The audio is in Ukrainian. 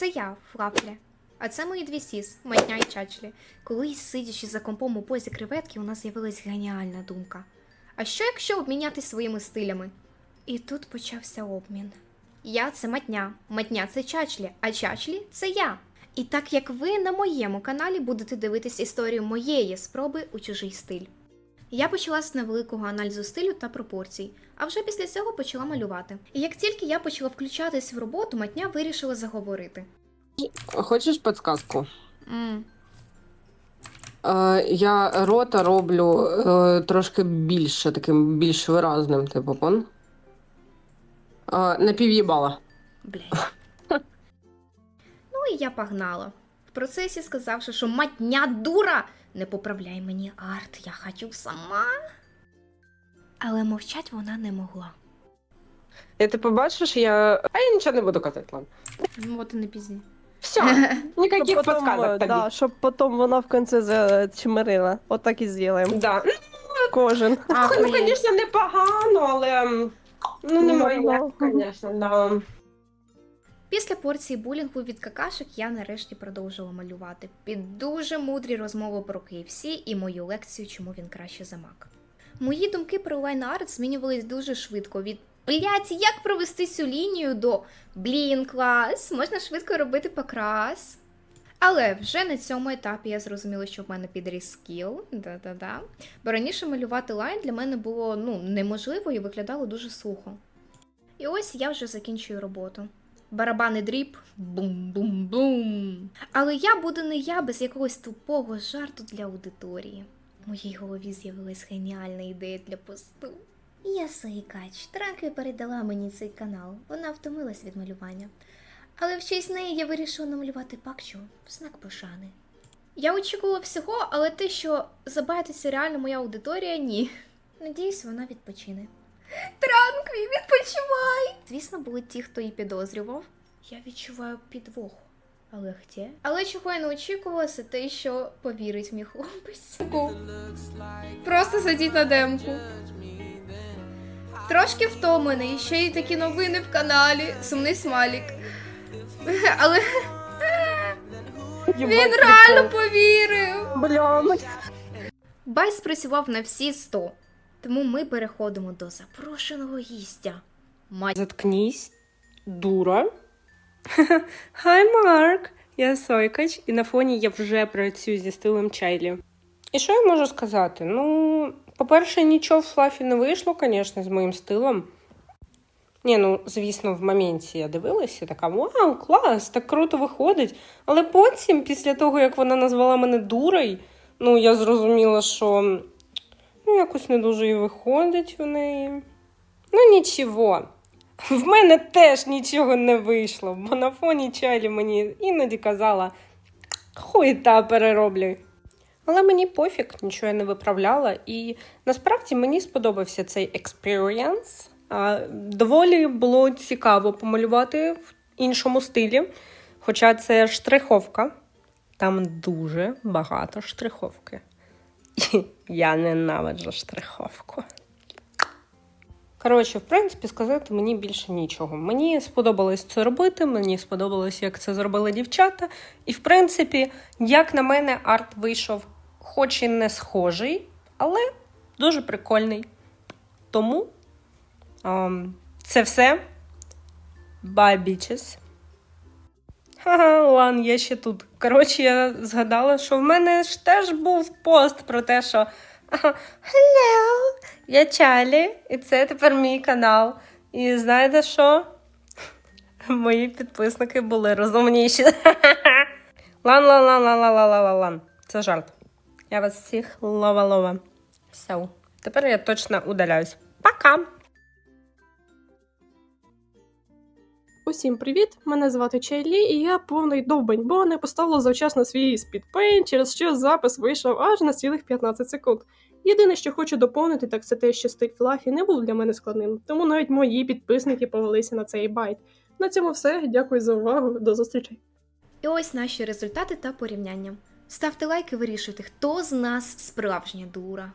Це я, Флафлі. А це мої дві сіс, Матня і Чачлі. Колись, сидячи за компом у позі креветки, у нас з'явилась геніальна думка. А що якщо обмінятись своїми стилями? І тут почався обмін. Я це матня, матня це чачлі, а чачлі це я. І так як ви на моєму каналі будете дивитись історію моєї спроби у чужий стиль. Я почала з невеликого аналізу стилю та пропорцій, а вже після цього почала малювати. І як тільки я почала включатись в роботу, матня вирішила заговорити. Хочеш підсказку? м Е, я рота роблю е, трошки більше, таким більш виразним, типу, пон. Е, на пів'їбала. Блять. ну і я погнала. В процесі сказавши, що матня дура, не поправляй мені арт, я хочу сама. Але мовчать вона не могла. І ти побачиш, я. А я нічого не буду казати, ладно. Ну, от і не пізні. Все, ніяких Щоб потом, тобі. да, щоб потім вона в кінці зачмирила. От так і зробимо. Да. Кожен. Ну, Ахуєть. звісно, непогано, але м, ну, немає, Ну, звісно, да. Після порції булінгу від какашек я нарешті продовжила малювати під дуже мудрі розмови про KFC і мою лекцію, чому він краще за Мак. Мої думки про лайн-арт змінювались дуже швидко від блять, як провести цю лінію до блін, клас, можна швидко робити покрас. Але вже на цьому етапі я зрозуміла, що в мене підріс скіл, да-да-да. Бо раніше малювати лайн для мене було ну, неможливо і виглядало дуже сухо. І ось я вже закінчую роботу. Барабани дріб, бум-бум-бум. Але я буду не я без якогось тупого жарту для аудиторії. В моїй голові з'явилась геніальна ідея для посту. Я Саїкач, Траки передала мені цей канал. Вона втомилась від малювання. Але в честь неї я вирішила намалювати пакчу в знак пошани. Я очікувала всього, але те, що забайтиться реально моя аудиторія, ні. Надіюсь, вона відпочине. Транкві, відпочивай! Звісно, були ті, хто її підозрював. Я відчуваю підвох. Але хте? Але чого я не очікувала, це те, що повірить мій хлопець. Просто сидіть на демку. Трошки втомлений, ще й такі новини в каналі. Сумний смайлік. Але він реально повірив. Бля, ну Бай спрацював на всі 100. Тому ми переходимо до запрошеного гістя. Мать. Заткнись, дура. Хай, Марк! Я Сойкач, і на фоні я вже працюю зі стилем Чайлі. І що я можу сказати? Ну, по-перше, нічого в Флафі не вийшло, звісно, з моїм стилем. Ні, ну, звісно, в моменті я дивилася, така вау, клас, так круто виходить. Але потім, після того, як вона назвала мене дурою, ну, я зрозуміла, що ну, якось не дуже і виходить в неї. Ну, нічого. В мене теж нічого не вийшло, бо на фоні чайлі мені іноді казала хуєта перероблюй. Але мені пофіг, нічого я не виправляла, і насправді мені сподобався цей експірієнс. Доволі було цікаво помалювати в іншому стилі, хоча це штриховка. Там дуже багато штриховки. Я ненавиджу штриховку. Коротше, в принципі, сказати мені більше нічого. Мені сподобалось це робити, мені сподобалось, як це зробили дівчата. І, в принципі, як на мене, арт вийшов, хоч і не схожий, але дуже прикольний. Тому ем, це все. Bye, bitches. Ха-ха, Лан, я ще тут. Коротше, я згадала, що в мене ж теж був пост про те, що Hello, я Чалі, і це тепер мій канал. І знаєте що? Мої підписники були розумніші. Лан, лан, лан, лан, лан, лан, лан, лан. Це жарт. Я вас всіх лова-лова. Все. Тепер я точно удаляюсь. Пока! Усім привіт! Мене звати Чайлі, і я повний довбень, бо не поставила завчасно свій спідпейн, через що запис вийшов аж на цілих 15 секунд. Єдине, що хочу доповнити, так це те, що стиль Флафі не був для мене складним, тому навіть мої підписники повелися на цей байт. На цьому все. Дякую за увагу. До зустрічі. І ось наші результати та порівняння. Ставте лайки, вирішуйте, хто з нас справжня дура.